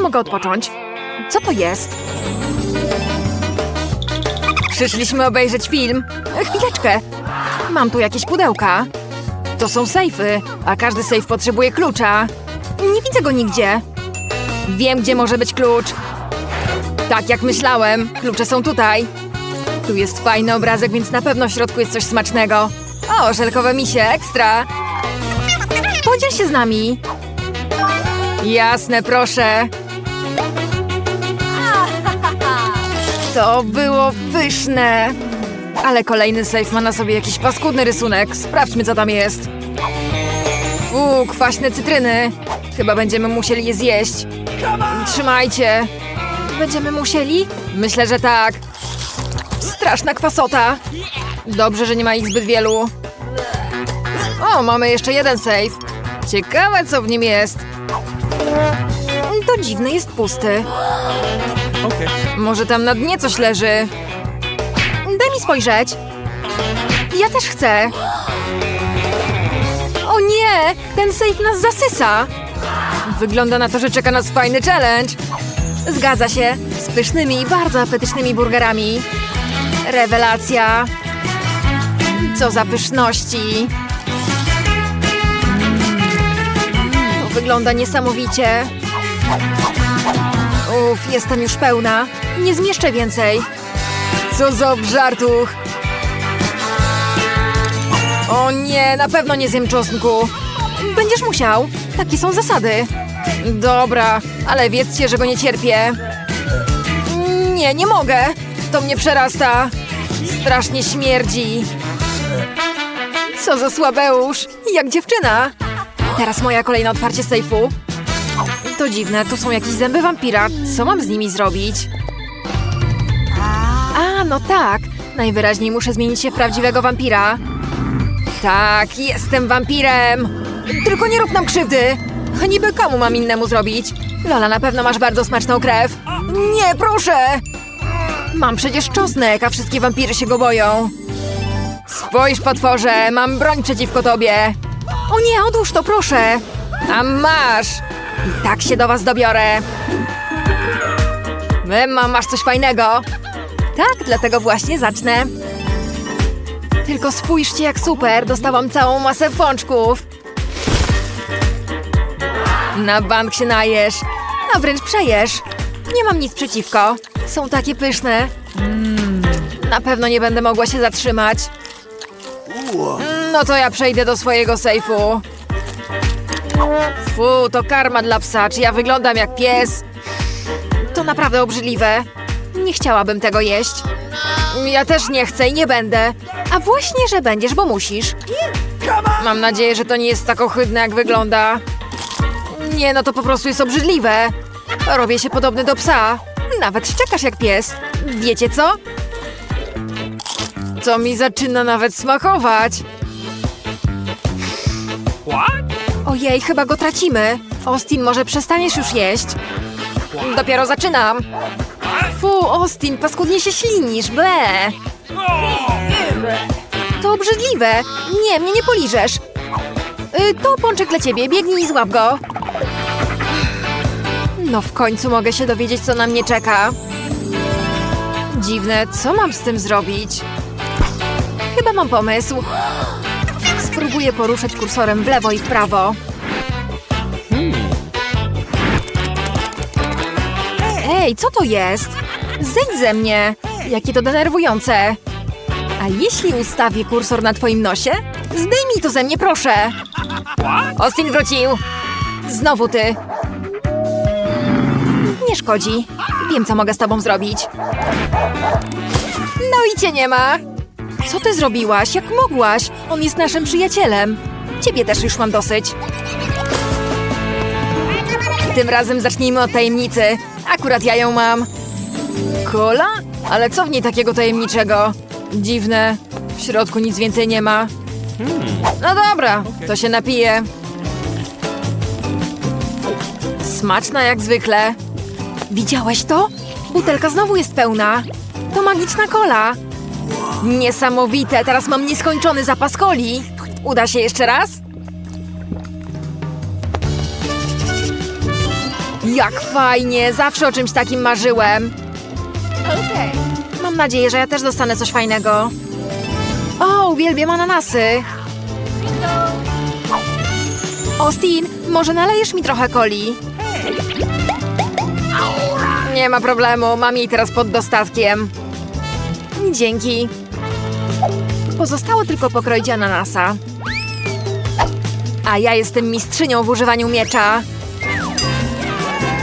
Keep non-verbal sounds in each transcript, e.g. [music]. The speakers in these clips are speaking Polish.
mogę odpocząć. Co to jest? Przyszliśmy obejrzeć film. Chwileczkę. Mam tu jakieś pudełka. To są sejfy, a każdy sejf potrzebuje klucza. Nie widzę go nigdzie. Wiem, gdzie może być klucz. Tak jak myślałem, klucze są tutaj. Tu jest fajny obrazek, więc na pewno w środku jest coś smacznego. O, żelkowe misie, ekstra! Podziel się z nami. Jasne, proszę. To było pyszne. Ale kolejny sejf ma na sobie jakiś paskudny rysunek. Sprawdźmy, co tam jest. Fu, kwaśne cytryny. Chyba będziemy musieli je zjeść. Trzymajcie. Będziemy musieli? Myślę, że tak. Straszna kwasota. Dobrze, że nie ma ich zbyt wielu. O, mamy jeszcze jeden safe. Ciekawe, co w nim jest. To dziwny, jest pusty. Może tam na dnie coś leży. Daj mi spojrzeć. Ja też chcę. O nie! Ten safe nas zasysa. Wygląda na to, że czeka nas fajny challenge. Zgadza się. Z pysznymi, bardzo apetycznymi burgerami. Rewelacja. Co za pyszności. To wygląda niesamowicie. Uff, jestem już pełna. Nie zmieszczę więcej. Co za obżartuch. O nie, na pewno nie zjem czosnku. Będziesz musiał. Takie są zasady. Dobra, ale wiedzcie, że go nie cierpię. Nie, nie mogę. To mnie przerasta. Strasznie śmierdzi. Co za słabeusz. Jak dziewczyna. Teraz moja kolejna otwarcie sejfu. To dziwne, tu są jakieś zęby wampira. Co mam z nimi zrobić? A, no tak. Najwyraźniej muszę zmienić się w prawdziwego wampira. Tak, jestem wampirem. Tylko nie rób nam krzywdy. Niby komu mam innemu zrobić? Lola, na pewno masz bardzo smaczną krew. Nie, proszę! Mam przecież czosnek, a wszystkie wampiry się go boją. Spójrz, potworze, mam broń przeciwko tobie. O nie, odłóż to, proszę. A masz! I tak się do was dobiorę. Emma, masz coś fajnego? Tak, dlatego właśnie zacznę. Tylko spójrzcie, jak super, dostałam całą masę pączków. Na bank się najesz, a wręcz przejesz. Nie mam nic przeciwko. Są takie pyszne. Mm, na pewno nie będę mogła się zatrzymać. No to ja przejdę do swojego sejfu. Fu, to karma dla psa. Czy ja wyglądam jak pies? To naprawdę obrzydliwe. Nie chciałabym tego jeść. Ja też nie chcę i nie będę. A właśnie, że będziesz, bo musisz. Mam nadzieję, że to nie jest tak ohydne, jak wygląda. Nie, no to po prostu jest obrzydliwe. Robię się podobny do psa. Nawet szczekasz jak pies. Wiecie co? To mi zaczyna nawet smakować. Ojej, chyba go tracimy. Austin, może przestaniesz już jeść? Dopiero zaczynam. Fu, Austin, paskudnie się ślinisz, ble. To obrzydliwe. Nie, mnie nie poliżesz. Y, to pączek dla ciebie, biegnij i złap go. No w końcu mogę się dowiedzieć, co na mnie czeka. Dziwne, co mam z tym zrobić? Chyba mam pomysł. Spróbuję poruszać kursorem w lewo i w prawo. Ej, co to jest? Zejdź ze mnie! Jakie to denerwujące! A jeśli ustawię kursor na twoim nosie? Zdejmij to ze mnie, proszę! Austin wrócił! Znowu ty! Nie szkodzi. Wiem, co mogę z tobą zrobić. No i cię nie ma! Co ty zrobiłaś? Jak mogłaś? On jest naszym przyjacielem. Ciebie też już mam dosyć. Tym razem zacznijmy od tajemnicy. Akurat ja ją mam. Kola? Ale co w niej takiego tajemniczego? Dziwne. W środku nic więcej nie ma. No dobra, to się napije. Smaczna jak zwykle. Widziałeś to? Butelka znowu jest pełna. To magiczna kola. Niesamowite, teraz mam nieskończony zapas coli. Uda się jeszcze raz? Jak fajnie, zawsze o czymś takim marzyłem. Mam nadzieję, że ja też dostanę coś fajnego. O, uwielbiam ananasy. Austin, może nalejesz mi trochę coli? Nie ma problemu, mam jej teraz pod dostatkiem. Dzięki. Pozostało tylko pokroić ananasa. A ja jestem mistrzynią w używaniu miecza.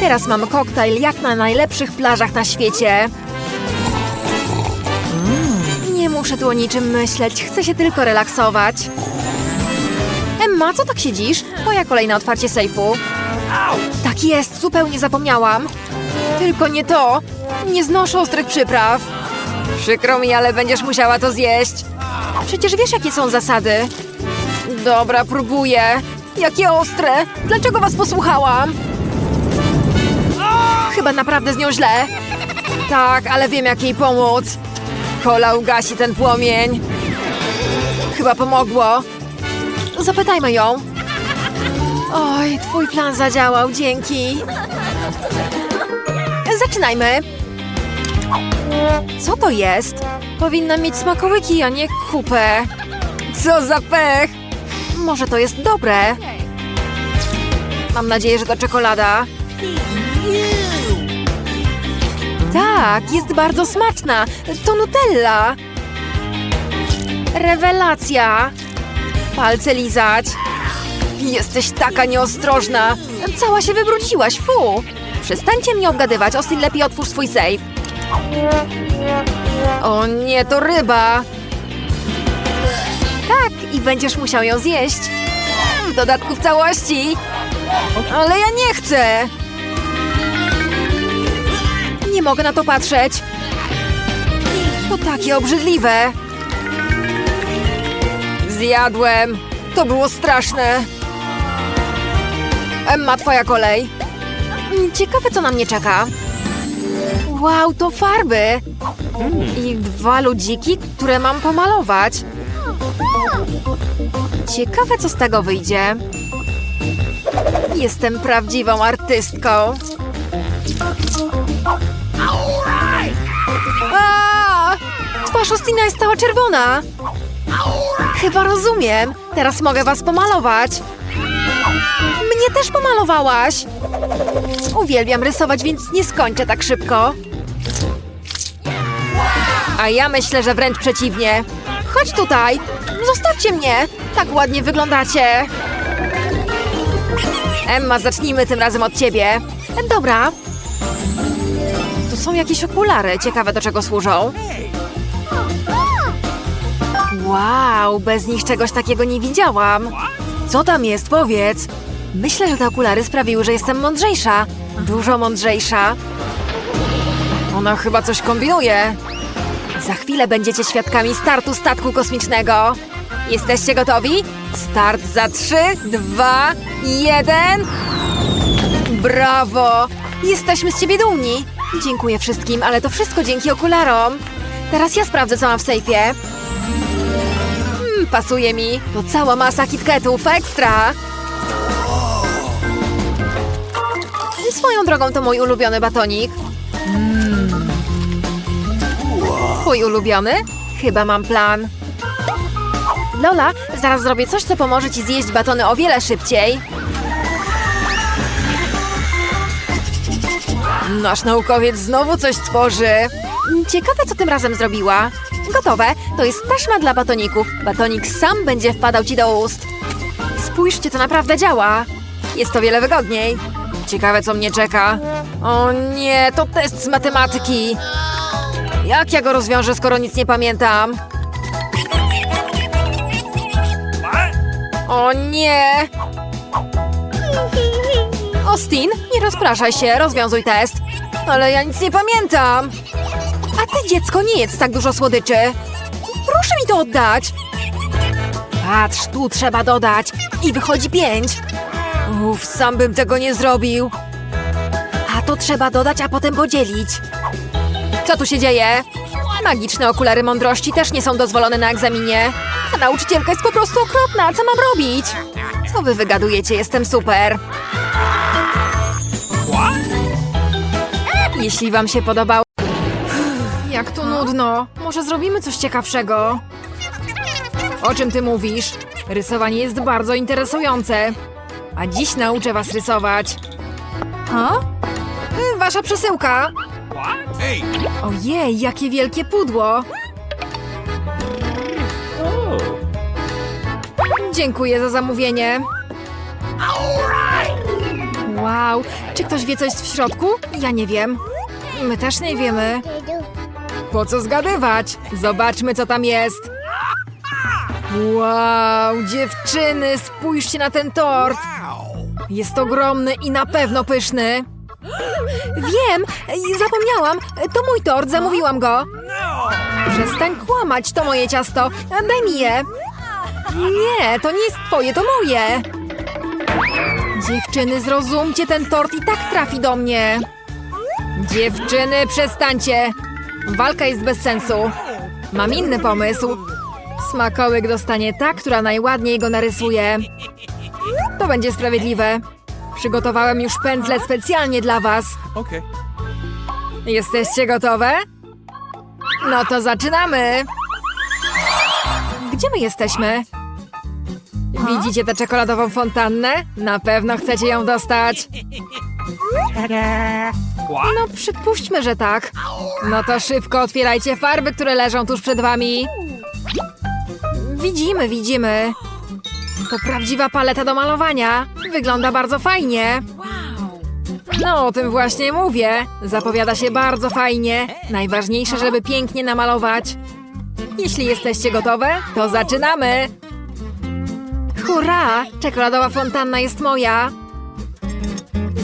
Teraz mam koktajl jak na najlepszych plażach na świecie. Nie muszę tu o niczym myśleć, chcę się tylko relaksować. Emma, co tak siedzisz? Moja kolejne otwarcie sejfu. Tak jest, zupełnie zapomniałam. Tylko nie to. Nie znoszę ostrych przypraw. Przykro mi, ale będziesz musiała to zjeść. Przecież wiesz, jakie są zasady. Dobra, próbuję. Jakie ostre! Dlaczego was posłuchałam? Chyba naprawdę z nią źle. Tak, ale wiem, jak jej pomóc. Kola ugasi ten płomień. Chyba pomogło. Zapytajmy ją. Oj, twój plan zadziałał, dzięki. Zaczynajmy. Co to jest? Powinna mieć smakołyki, a nie kupę. Co za pech! Może to jest dobre? Mam nadzieję, że to czekolada. Tak, jest bardzo smaczna. To Nutella. Rewelacja. Palce lizać. Jesteś taka nieostrożna. Cała się wybrudziłaś, fu. Przestańcie mnie obgadywać, Austin, lepiej otwórz swój safe. O nie, to ryba. Tak, i będziesz musiał ją zjeść. W dodatku w całości. Ale ja nie chcę. Nie mogę na to patrzeć. To takie obrzydliwe. Zjadłem. To było straszne. Emma, twoja kolej. Mm, Ciekawe, co na mnie czeka. Wow, to farby. I dwa ludziki, które mam pomalować. Ciekawe, co z tego wyjdzie. Jestem prawdziwą artystką. A! Twarz Ostina jest cała czerwona. Chyba rozumiem. Teraz mogę was pomalować. Mnie też pomalowałaś. Uwielbiam rysować, więc nie skończę tak szybko. A ja myślę, że wręcz przeciwnie. Chodź tutaj. Zostawcie mnie. Tak ładnie wyglądacie. Emma, zacznijmy tym razem od ciebie. Dobra. Tu są jakieś okulary. Ciekawe, do czego służą. Wow, bez nich czegoś takiego nie widziałam. Co tam jest? Powiedz. Myślę, że te okulary sprawiły, że jestem mądrzejsza. Dużo mądrzejsza. Ona chyba coś kombinuje. Za chwilę będziecie świadkami startu statku kosmicznego. Jesteście gotowi? Start za trzy, dwa, jeden. Brawo! Jesteśmy z ciebie dumni. Dziękuję wszystkim, ale to wszystko dzięki okularom. Teraz ja sprawdzę, co mam w sejfie. Hmm, pasuje mi. To cała masa KitKatów, ekstra! Swoją drogą to mój ulubiony batonik. Twój ulubiony? Chyba mam plan. Lola, zaraz zrobię coś, co pomoże ci zjeść batony o wiele szybciej. Nasz naukowiec znowu coś tworzy. Ciekawe, co tym razem zrobiła. Gotowe. To jest taśma dla batoników. Batonik sam będzie wpadał ci do ust. Spójrzcie, to naprawdę działa. Jest to wiele wygodniej. Ciekawe, co mnie czeka. O nie, to test z matematyki. Jak ja go rozwiążę, skoro nic nie pamiętam? O nie! Austin, nie rozpraszaj się, rozwiązuj test. Ale ja nic nie pamiętam. A ty, dziecko, nie jedz tak dużo słodyczy. Proszę mi to oddać. Patrz, tu trzeba dodać. I wychodzi pięć. Uff, sam bym tego nie zrobił. A to trzeba dodać, a potem podzielić. Co tu się dzieje? Magiczne okulary mądrości też nie są dozwolone na egzaminie. Ta nauczycielka jest po prostu okropna. Co mam robić? Co wy wygadujecie? Jestem super. Jeśli wam się podobało... Jak tu nudno. Może zrobimy coś ciekawszego. O czym ty mówisz? Rysowanie jest bardzo interesujące. A dziś nauczę was rysować. Ha? Wasza przesyłka. Ojej, jakie wielkie pudło. Dziękuję za zamówienie. Wow, czy ktoś wie, co jest w środku? Ja nie wiem. My też nie wiemy. Po co zgadywać? Zobaczmy, co tam jest. Wow, dziewczyny, spójrzcie na ten tort. Jest ogromny i na pewno pyszny. Wiem, zapomniałam. To mój tort, zamówiłam go. Przestań kłamać, to moje ciasto. Daj mi je. Nie, to nie jest twoje, to moje. Dziewczyny, zrozumcie, ten tort i tak trafi do mnie. Dziewczyny, przestańcie. Walka jest bez sensu. Mam inny pomysł. Smakołyk dostanie ta, która najładniej go narysuje. To będzie sprawiedliwe. Przygotowałem już pędzle specjalnie dla was. Okay. Jesteście gotowe? No to zaczynamy! Gdzie my jesteśmy? Widzicie tę czekoladową fontannę? Na pewno chcecie ją dostać. No, przypuśćmy, że tak. No to szybko otwierajcie farby, które leżą tuż przed wami. Widzimy, widzimy. To prawdziwa paleta do malowania. Wygląda bardzo fajnie. No, o tym właśnie mówię. Zapowiada się bardzo fajnie. Najważniejsze, żeby pięknie namalować. Jeśli jesteście gotowe, to zaczynamy! Hurra! Czekoladowa fontanna jest moja!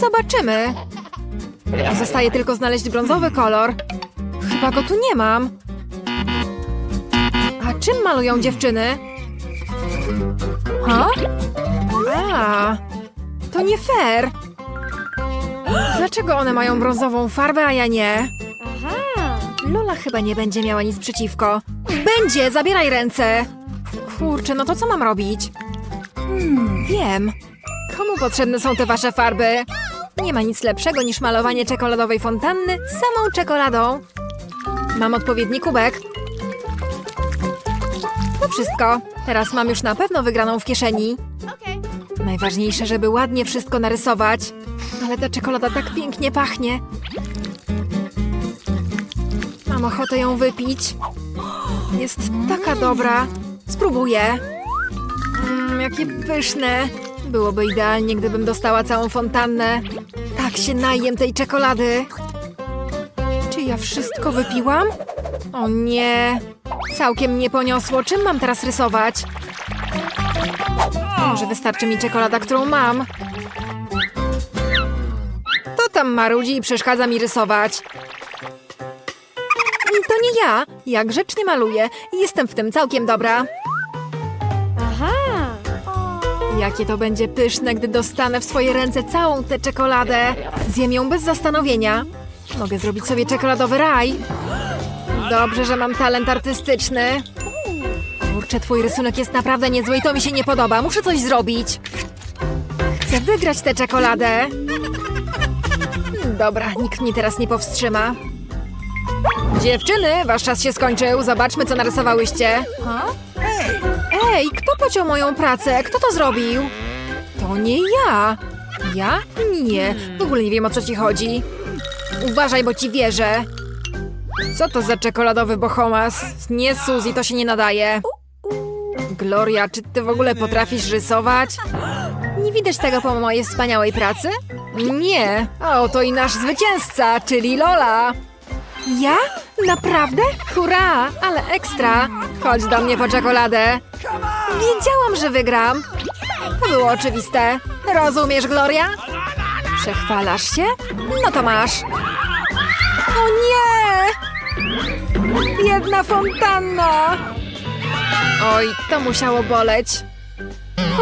Zobaczymy. Zostaje tylko znaleźć brązowy kolor. Chyba go tu nie mam. A czym malują dziewczyny? Ha? A, to nie fair. Dlaczego one mają brązową farbę, a ja nie? Lola chyba nie będzie miała nic przeciwko. Będzie! Zabieraj ręce! Kurczę, no to co mam robić? Hmm, wiem. Komu potrzebne są te wasze farby? Nie ma nic lepszego niż malowanie czekoladowej fontanny samą czekoladą. Mam odpowiedni kubek. Wszystko. Teraz mam już na pewno wygraną w kieszeni. Najważniejsze, żeby ładnie wszystko narysować. Ale ta czekolada tak pięknie pachnie. Mam ochotę ją wypić. Jest taka dobra. Spróbuję. Mmm, jakie pyszne. Byłoby idealnie, gdybym dostała całą fontannę. Tak się najem tej czekolady. Czy ja wszystko wypiłam? O nie. Całkiem mnie poniosło. Czym mam teraz rysować? Może wystarczy mi czekolada, którą mam. To tam marudzi i przeszkadza mi rysować. To nie ja. Ja grzecznie maluję i jestem w tym całkiem dobra. Jakie to będzie pyszne, gdy dostanę w swoje ręce całą tę czekoladę. Zjem ją bez zastanowienia. Mogę zrobić sobie czekoladowy raj. Dobrze, że mam talent artystyczny. Kurczę, twój rysunek jest naprawdę niezły i to mi się nie podoba. Muszę coś zrobić. Chcę wygrać tę czekoladę. Dobra, nikt mnie teraz nie powstrzyma. Dziewczyny, wasz czas się skończył. Zobaczmy, co narysowałyście. Ej, kto pociął moją pracę? Kto to zrobił? To nie ja. Ja? Nie. W ogóle nie wiem, o co ci chodzi. Uważaj, bo ci wierzę. Co to za czekoladowy bohomas? Nie, Suzy, to się nie nadaje. Gloria, czy ty w ogóle potrafisz rysować? Nie widać tego po mojej wspaniałej pracy? Nie. A oto i nasz zwycięzca, czyli Lola. Ja? Naprawdę? Hurra, ale ekstra. Chodź do mnie po czekoladę. Wiedziałam, że wygram. To było oczywiste. Rozumiesz, Gloria? Przechwalasz się? No to masz. O nie! Jedna fontanna! Oj, to musiało boleć.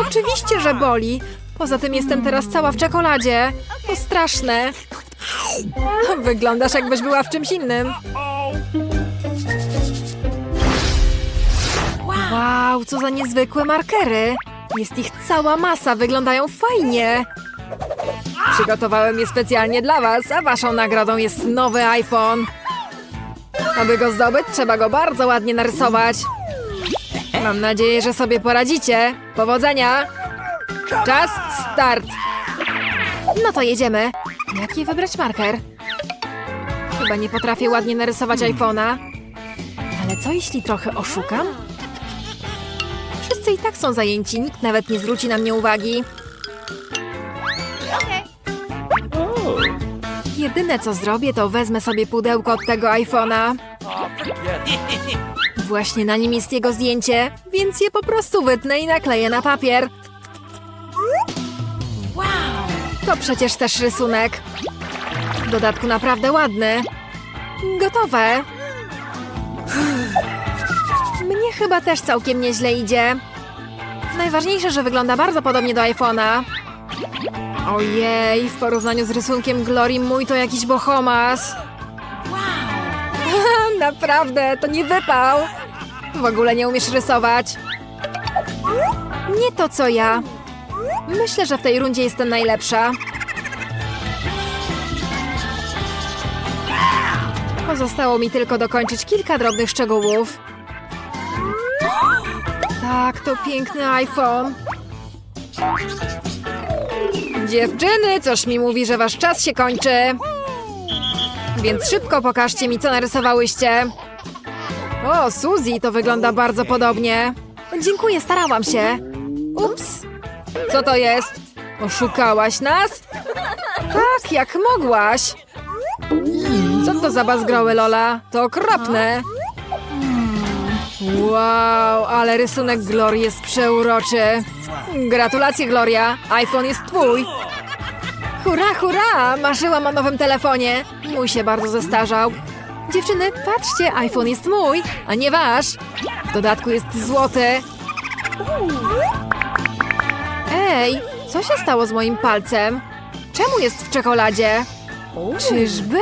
Oczywiście, że boli. Poza tym jestem teraz cała w czekoladzie. To straszne. Wyglądasz jakbyś była w czymś innym. Wow, co za niezwykłe markery. Jest ich cała masa, wyglądają fajnie. Przygotowałem je specjalnie dla was, a waszą nagrodą jest nowy iPhone. Aby go zdobyć, trzeba go bardzo ładnie narysować. Mam nadzieję, że sobie poradzicie. Powodzenia! Czas, start! No to jedziemy. Jaki wybrać marker? Chyba nie potrafię ładnie narysować iPhone'a. Ale co jeśli trochę oszukam? Wszyscy i tak są zajęci, nikt nawet nie zwróci na mnie uwagi. Jedyne co zrobię, to wezmę sobie pudełko od tego iPhone'a. [laughs] Właśnie na nim jest jego zdjęcie, więc je po prostu wytnę i nakleję na papier. To przecież też rysunek. W dodatku naprawdę ładny. Gotowe. Mnie chyba też całkiem nieźle idzie. Najważniejsze, że wygląda bardzo podobnie do iPhone'a. Ojej, w porównaniu z rysunkiem Glory mój to jakiś bohomas. [laughs] Naprawdę, to nie wypał. W ogóle nie umiesz rysować. Nie to co ja. Myślę, że w tej rundzie jestem najlepsza. Pozostało mi tylko dokończyć kilka drobnych szczegółów. Tak, to piękny iPhone. Dziewczyny, coś mi mówi, że wasz czas się kończy. Więc szybko pokażcie mi, co narysowałyście. O, Suzy, to wygląda bardzo podobnie. Dziękuję, starałam się. Ups. Co to jest? Oszukałaś nas? Tak, jak mogłaś. Co to za bazgroły, Lola? To okropne. Wow, ale rysunek Glory jest przeuroczy. Gratulacje, Gloria. iPhone jest twój. Hurra, hurra! Marzyłam o nowym telefonie. Mój się bardzo zestarzał. Dziewczyny, patrzcie, iPhone jest mój, a nie wasz. W dodatku jest złoty. Ej, co się stało z moim palcem? Czemu jest w czekoladzie? Czyżby?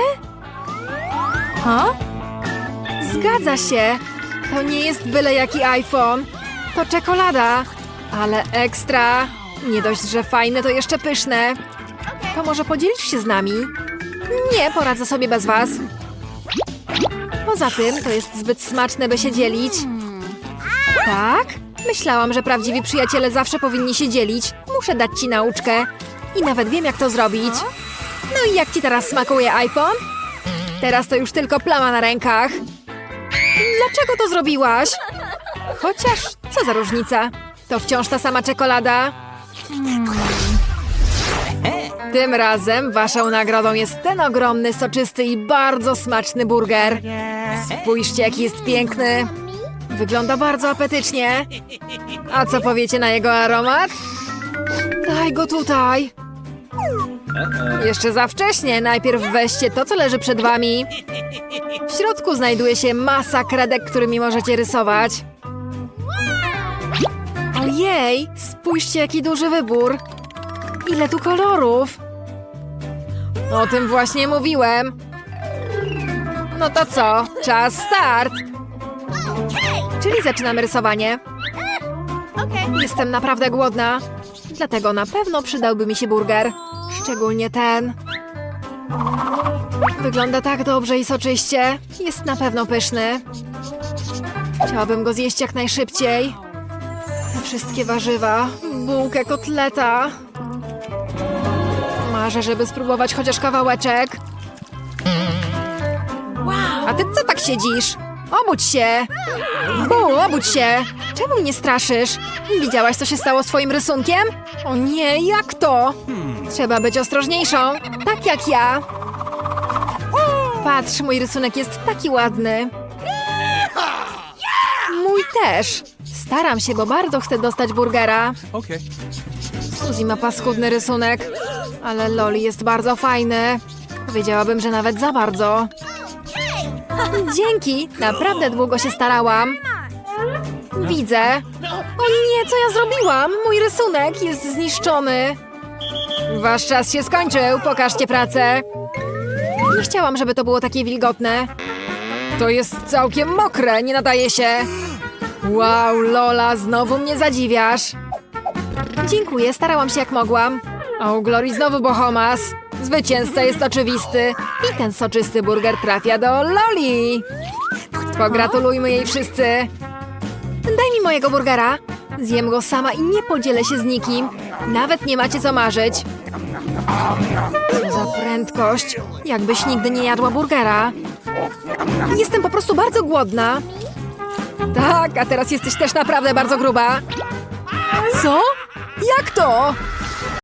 Ha? Zgadza się. To nie jest byle jaki iPhone. To czekolada. Ale ekstra. Nie dość, że fajne, to jeszcze pyszne. To może podzielisz się z nami? Nie, poradzę sobie bez was. Poza tym, to jest zbyt smaczne, by się dzielić. Tak? Myślałam, że prawdziwi przyjaciele zawsze powinni się dzielić. Muszę dać ci nauczkę. I nawet wiem, jak to zrobić. No i jak ci teraz smakuje iPhone? Teraz to już tylko plama na rękach. Dlaczego to zrobiłaś? Chociaż, co za różnica? To wciąż ta sama czekolada. Tym razem waszą nagrodą jest ten ogromny, soczysty i bardzo smaczny burger. Spójrzcie, jaki jest piękny. Wygląda bardzo apetycznie. A co powiecie na jego aromat? Daj go tutaj. Jeszcze za wcześnie. Najpierw weźcie to, co leży przed wami. W środku znajduje się masa kredek, którymi możecie rysować. Ojej, spójrzcie, jaki duży wybór. Ile tu kolorów. O tym właśnie mówiłem. No to co? Czas start. Czyli zaczynamy rysowanie. Jestem naprawdę głodna. Dlatego na pewno przydałby mi się burger. Szczególnie ten. Wygląda tak dobrze i soczyście. Jest na pewno pyszny. Chciałabym go zjeść jak najszybciej. Te wszystkie warzywa, bułkę, kotleta. Marzę, żeby spróbować chociaż kawałeczek. A ty co tak siedzisz? Obudź się! Bu, obudź się! Czemu mnie straszysz? Widziałaś, co się stało z twoim rysunkiem? O nie, jak to? Trzeba być ostrożniejszą, tak jak ja. Patrz, mój rysunek jest taki ładny. Mój też. Staram się, bo bardzo chcę dostać burgera. Okay. Suzy ma paskudny rysunek, ale Loli jest bardzo fajny. Powiedziałabym, że nawet za bardzo. Dzięki, naprawdę długo się starałam. Widzę. O nie, co ja zrobiłam? Mój rysunek jest zniszczony. Wasz czas się skończył, pokażcie pracę. Nie chciałam, żeby to było takie wilgotne. To jest całkiem mokre, nie nadaje się. Wow, Lola, znowu mnie zadziwiasz. Dziękuję, starałam się jak mogłam. O, Glory znowu Bohomas. Zwycięzca jest oczywisty. I ten soczysty burger trafia do Loli. Pogratulujmy jej wszyscy. Daj mi mojego burgera. Zjem go sama i nie podzielę się z nikim. Nawet nie macie co marzyć. Co za prędkość. Jakbyś nigdy nie jadła burgera. Jestem po prostu bardzo głodna. Tak, a teraz jesteś też naprawdę bardzo gruba. Co? Jak to?